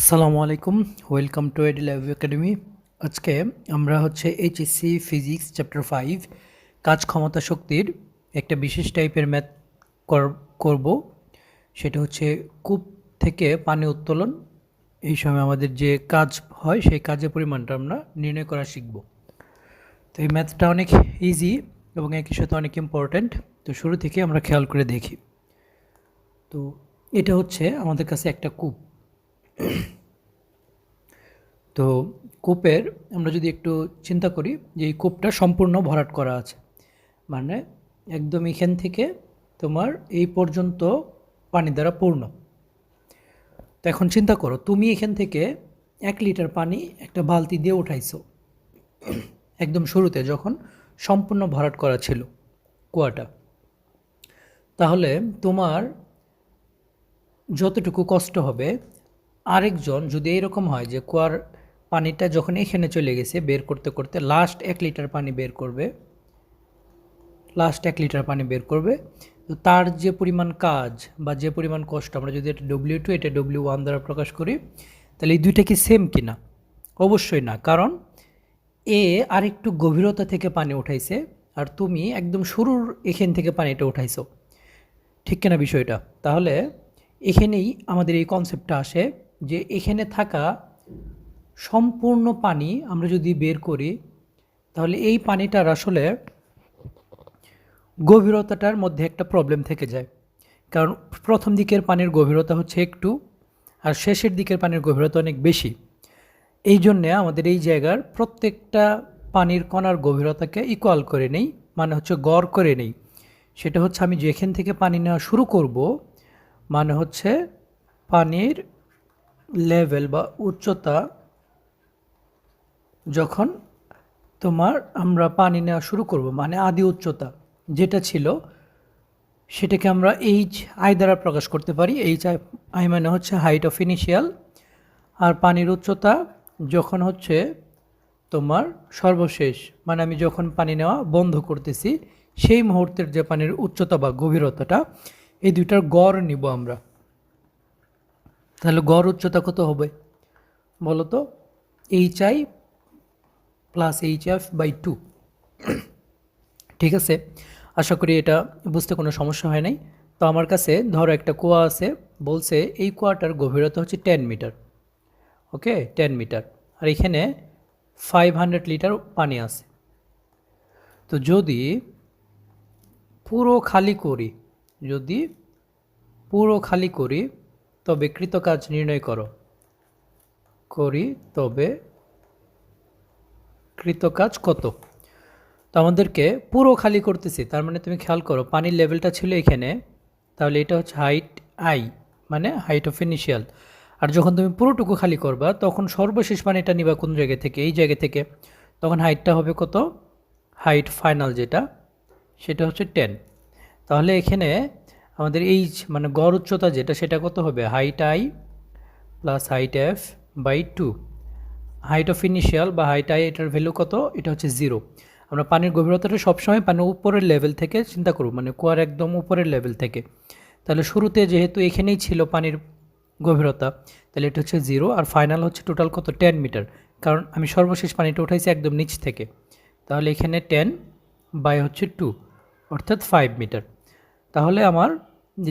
আসসালামু আলাইকুম welcome to AD live academy আজকে আমরা হচ্ছে এইচএসসি ফিজিক্স চ্যাপ্টার ফাইভ কাজ ক্ষমতা শক্তির একটা বিশেষ টাইপের ম্যাথ করব। সেটা হচ্ছে কূপ থেকে পানি উত্তোলন। এই সময় আমাদের যে কাজ হয়, সেই কাজের পরিমাণটা আমরা নির্ণয় করা শিখব। তো এই ম্যাথটা অনেক ইজি এবং একই সাথে অনেক ইম্পর্ট্যান্ট তো শুরু থেকে আমরা খেয়াল করে দেখি। তো এটা হচ্ছে আমাদের কাছে একটা কূপ। তো কূপের আমরা যদি একটু চিন্তা করি যে এই কূপটা সম্পূর্ণ ভরাট করা আছে। মানে একদম এখান থেকে তোমার এই পর্যন্ত পানি দ্বারা পূর্ণ। তো এখন চিন্তা করো, তুমি এখান থেকে এক লিটার পানি একটা বালতি দিয়ে উঠাইছো। একদম শুরুতে যখন সম্পূর্ণ ভরাট করা ছিল কুয়াটা। তাহলে তোমার যতটুকু কষ্ট হবে আরেকজন, যদি এরকম হয় যে কুয়ার পানিটা যখন এখানে চলে গেছে বের করতে করতে লাস্ট এক লিটার পানি বের করবে লাস্ট এক লিটার পানি বের করবে, তো তার যে পরিমাণ কাজ বা যে পরিমাণ কষ্ট, আমরা যদি এটা ডব্লিউ টু এটা ডব্লিউ ওয়ান দ্বারা প্রকাশ করি, তাহলে এই দুইটা কি সেম কিনা? অবশ্যই না, কারণ এ আরেকটু গভীরতা থেকে পানি উঠাইছে, আর তুমি একদম শুরুর এখান থেকে পানিটা উঠাইছো। ঠিক কিনা বিষয়টা? তাহলে এখানেই আমাদের এই কনসেপ্টটা আসে যে এখানে থাকা সম্পূর্ণ পানি আমরা যদি বের করি, তাহলে এই পানিটার আসলে গভীরতাটার মধ্যে একটা প্রবলেম থেকে যায়। কারণ প্রথম দিকের পানির গভীরতা হচ্ছে একটু, আর শেষের দিকের পানির গভীরতা অনেক বেশি। এই জন্যে আমাদের এই জায়গার প্রত্যেকটা পানির কণার গভীরতাকে ইকুয়াল করে নেই মানে হচ্ছে গড় করে নেই। সেটা হচ্ছে আমি যেখান থেকে পানি নেওয়া শুরু করব মানে হচ্ছে পানির লেভেল বা উচ্চতা যখন তোমার আমরা পানি নেওয়া শুরু করব মানে আদি উচ্চতা যেটা ছিল, সেটাকে আমরা এইচ আই দ্বারা প্রকাশ করতে পারি। এইচ আই আই মানে হচ্ছে হাইট অফ ইনিশিয়াল আর পানির উচ্চতা যখন হচ্ছে তোমার সর্বশেষ মানে আমি যখন পানি নেওয়া বন্ধ করতেছি, সেই মুহূর্তের যে পানির উচ্চতা বা গভীরতাটা, এই দুইটার গড় নিব আমরা। তাহলে গড় উচ্চতা কত হবে? বলো তো H I plus H F by two ঠিক আছে? আশা করি এটা বুঝতে কোনো সমস্যা হয় নাই। তো আমার কাছে ধরো একটা কুয়া আছে, বলছে এই কুয়াটার গভীরতা হচ্ছে ten meter okay? Ten meter আর এখানে ফাইভ হান্ড্রেড লিটার পানি আছে। তো যদি পুরো খালি করি, যদি পুরো খালি করি তবে কৃতকাজ নির্ণয় করো। করি, তবে কৃতকাজ কত? তো আমাদেরকে পুরো খালি করতেছি, তার মানে তুমি খেয়াল করো, পানির লেভেলটা ছিল এখানে, তাহলে এটা হচ্ছে হাইট আই মানে হাইট অফ ইনিশিয়াল আর যখন তুমি পুরোটুকু খালি করবা, তখন সর্বশেষ পানিটা নিবা কোন জায়গা থেকে? এই জায়গা থেকে। তখন হাইটটা হবে কত? হাইট ফাইনাল যেটা, সেটা হচ্ছে টেন তাহলে এখানে আমাদের এইচ মানে গড় উচ্চতা যেটা, সেটা কত হবে? Height I plus height F by two height of initial বা হাইট আই এটার ভ্যালু কত? এটা হচ্ছে জিরো আমরা পানির গভীরতাটা সবসময় পানির উপরের লেভেল থেকে চিন্তা করব মানে কুয়ার একদম উপরের লেভেল থেকে। তাহলে শুরুতে যেহেতু এখানেই ছিল পানির গভীরতা, তাহলে এটা হচ্ছে জিরো আর ফাইনাল হচ্ছে টোটাল কত? টেন মিটার কারণ আমি সর্বশেষ পানিটা উঠাইছি একদম নিচ থেকে। তাহলে এখানে টেন বাই হচ্ছে টু অর্থাৎ ফাইভ মিটার তাহলে আমার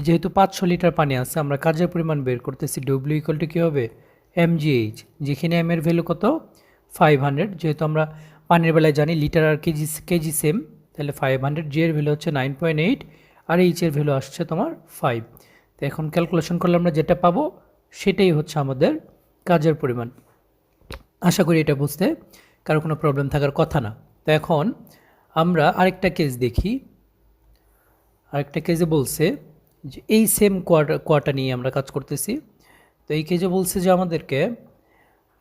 যেহেতু পাঁচশো লিটার পানি আছে, আমরা কাজের পরিমাণ বের করতেছি ডব্লিউ ইকুয়াল টু কী হবে? এম জিএইচ যেখানে এম এর ভ্যালু কত? ফাইভ হান্ড্রেড যেহেতু আমরা পানির বেলায় জানি লিটার আর কেজি কেজি সেম তাহলে ফাইভ হান্ড্রেড জি এর ভ্যালু হচ্ছে নাইন পয়েন্ট এইট আর এইচ এর ভ্যালু আসছে তোমার ফাইভ তো এখন ক্যালকুলেশন করলে আমরা যেটা পাবো, সেটাই হচ্ছে আমাদের কাজের পরিমাণ। আশা করি এটা বুঝতে কারও কোনো প্রবলেম থাকার কথা না। তো এখন আমরা আরেকটা কেস দেখি। আরেকটা কেজে বলছে যে এই সেম কোয়াটা কোয়ার্টার নিয়ে আমরা কাজ করতেছি। তো এই কেজে বলছে যে আমাদেরকে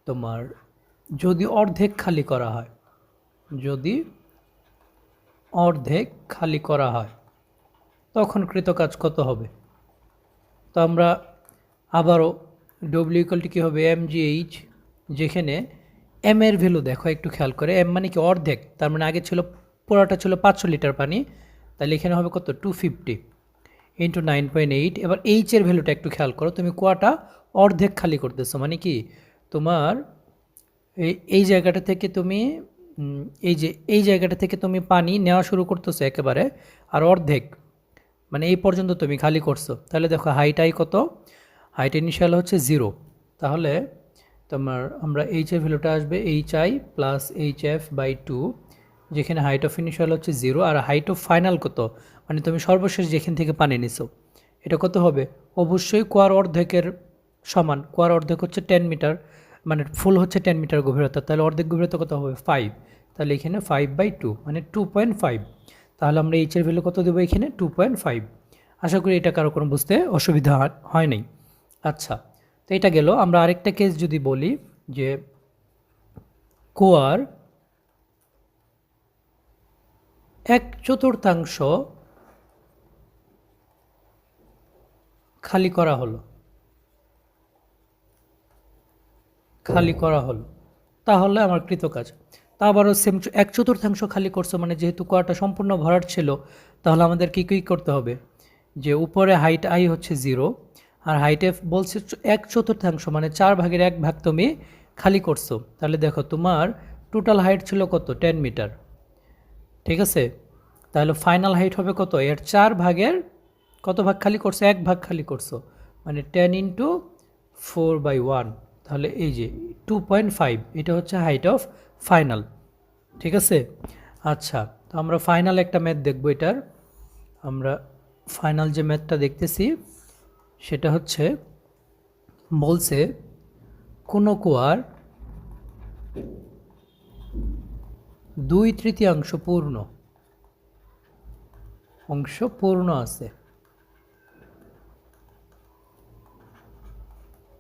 তোমার যদি অর্ধেক খালি করা হয়, যদি অর্ধেক খালি করা হয়, তখন কৃত কাজ কত হবে? তো আমরা আবারও ডব্লিউ ইকুয়ালটি কী হবে? এম জি এইচ যেখানে এম এর ভ্যালু দেখো একটু খেয়াল করে। এম মানে কি অর্ধেক, তার মানে আগে ছিল, পুরোটা ছিল পাঁচশো লিটার পানি, তাহলে এখানে হবে কত? Two fifty into nine point eight এবার এইচের ভ্যালুটা একটু খেয়াল করো, তুমি কোয়াটা অর্ধেক খালি করতেছো মানে কি? তোমার এই জায়গাটা থেকে তুমি এই যে, এই জায়গাটা থেকে তুমি পানি নেওয়া শুরু করতেছো একেবারে, আর অর্ধেক মানে এই পর্যন্ত তুমি খালি করছ। তাহলে দেখো হাইট আই কত? হাইট ইনিশিয়াল হচ্ছে জিরো তাহলে তোমার, আমরা এইচ এর ভ্যালুটা আসবে H I plus H F by two যেখানে হাইট অফ ইনিশিয়াল হচ্ছে জিরো আর হাইট অফ ফাইনাল কত? মানে তুমি সর্বশেষ যেখান থেকে পানি নিছো, এটা কত হবে? অবশ্যই কোয়ার অর্ধেকের সমান কোয়ার অর্ধেক হচ্ছে টেন মিটার মানে ফুল হচ্ছে টেন মিটার গভীরতা, তাহলে অর্ধেক গভীরতা কত হবে? ফাইভ তাহলে এখানে ফাইভ বাই টু মানে টু পয়েন্ট ফাইভ তাহলে আমরা এইচের ভ্যালু কত দেবো এখানে? টু পয়েন্ট ফাইভ আশা করি এটা কারও কোনো বুঝতে অসুবিধা হয়- নাই। আচ্ছা তো এটা গেল, আমরা আরেকটা কেস যদি বলি যে কোয়ার এক চতুর্থাংশ খালি করা হলো। খালি করা হলো। তাহলে আমার কৃতকাজ তা আবারও সেম এক চতুর্থাংশ খালি করছ মানে যেহেতু কোয়াটা সম্পূর্ণ ভরাট ছিল, তাহলে আমাদের কী কী করতে হবে? যে উপরে হাইট আই হচ্ছে জিরো আর হাইট এফ বলছে এক চতুর্থাংশ মানে চার ভাগের এক ভাগ তুমি খালি করছ। তাহলে দেখো তোমার টোটাল হাইট ছিল কত? টেন মিটার ঠিক আছে? তাহলে ফাইনাল হাইট হবে কত? এর চার ভাগের কত ভাগ খালি করছ? এক ভাগ খালি করছ। মানে ten into four by one তাহলে এই যে টু পয়েন্ট ফাইভ এটা হচ্ছে হাইট অফ ফাইনাল ঠিক আছে? আচ্ছা তো আমরা ফাইনাল একটা ম্যাথ দেখব এটার। আমরা ফাইনাল যে ম্যাথটা দেখতেছি, সেটা হচ্ছে বলছে কোনো কুয়ার দুই তৃতীয়াংশ পূর্ণ। অংশ পূর্ণ আছে।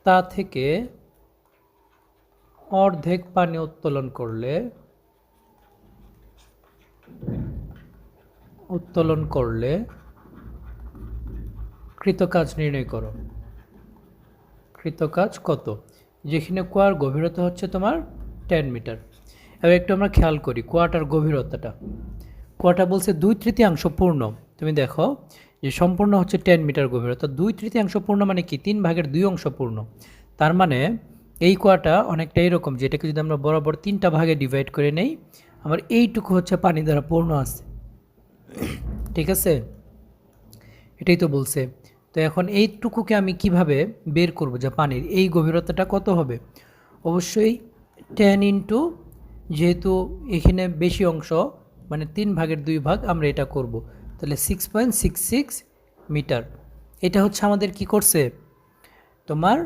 তা থেকে অর্ধেক পানি উত্তোলন করলে উত্তোলন করলে কৃতকাজ নির্ণয় করো। কৃতকাজ কত? যেখানে কুয়ার গভীরতা হচ্ছে তোমার টেন মিটার এবার একটু আমরা খেয়াল করি কোয়াটার গভীরতাটা। কোয়াটা বলছে দুই তৃতীয়াংশ পূর্ণ। তুমি দেখো যে সম্পূর্ণ হচ্ছে টেন মিটার গভীরতা। দুই তৃতীয়াংশ পূর্ণ মানে কি? তিন ভাগের দুই অংশ পূর্ণ। তার মানে এই কোয়াটা অনেকটা এরকম যেটাকে যদি আমরা বরাবর তিনটা ভাগে ডিভাইড করে নেই, আমার এইটুকু হচ্ছে পানি দ্বারা পূর্ণ আছে। ঠিক আছে? এটাই তো বলছে। তো এখন এইটুকুকে আমি কীভাবে বের করব? যে পানির। এই গভীরতাটা কত হবে? অবশ্যই টেন ইন্টু যেহেতু এখানে বেশি অংশ মানে তিন ভাগের দুই ভাগ আমরা এটা করব। তাহলে six point six six metre. এটা হচ্ছে আমাদের কি করছে? তোমার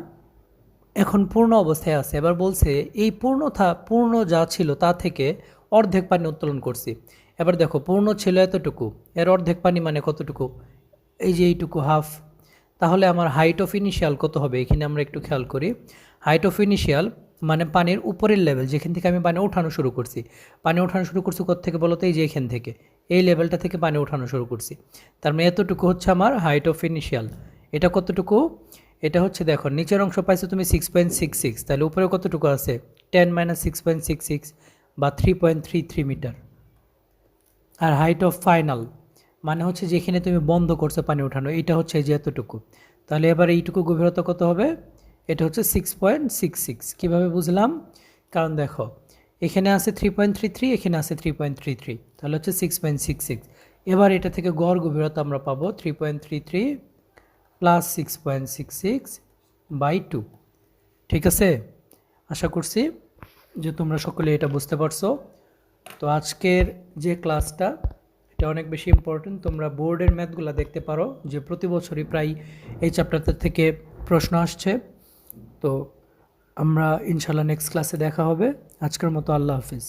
এখন পূর্ণ অবস্থায় আছে। এবার বলছে, এই পূর্ণতা, পূর্ণ যা ছিল তা থেকে অর্ধেক পানি উত্তোলন করছি। এবার দেখো, পূর্ণ ছিল এতটুকু, এর অর্ধেক পানি মানে কতটুকু? এই যে এইটুকু হাফ তাহলে আমার হাইট অফ ইনিশিয়াল কত হবে? এখানে আমরা একটু খেয়াল করি। হাইট অফ ইনিশিয়াল মানে পানির উপরের লেভেল যেখান থেকে আমি পানি ওঠানো শুরু করছি। পানি ওঠানো শুরু করছি থেকে বলো তো? এই যে এখান থেকে। এই লেভেলটা থেকে পানি ওঠানো শুরু করছি। তার মানে এতটুকু হচ্ছে আমার হাইট অফ ইনিশিয়াল এটা কতটুকু? এটা হচ্ছে দেখো, নিচের অংশ পাইছো তুমি সিক্স পয়েন্ট সিক্স সিক্স তাহলে উপরে কতটুকু আছে? Ten minus six point six six বা three point three three metre R height of final মানে হচ্ছে যেখানে তুমি বন্ধ করছ পানি ওঠানো এটা হচ্ছে যে এতটুকু। তাহলে এবার এইটুকু গভীরতা কত হবে? এটা হচ্ছে সিক্স পয়েন্ট সিক্স সিক্স কীভাবে বুঝলাম? কারণ দেখো, এখানে আছে থ্রি পয়েন্ট থ্রি থ্রি এখানে আছে থ্রি পয়েন্ট থ্রি থ্রি তাহলে হচ্ছে সিক্স পয়েন্ট সিক্স সিক্স এবার এটা থেকে গড় গভীরতা আমরা পাবো three point three three plus six point six six by two ঠিক আছে? আশা করছি যে তোমরা সকলে এটা বুঝতে পারছ। তো আজকের যে ক্লাসটা, এটা অনেক বেশি ইম্পর্টেন্ট তোমরা বোর্ডের ম্যাথগুলো দেখতে পারো, যে প্রতি বছরই প্রায় এই চ্যাপ্টারটা থেকে প্রশ্ন আসছে। তো আমরা ইনশাল্লাহ নেক্সট ক্লাসে দেখা হবে। আজকের মতো আল্লাহ হাফিজ।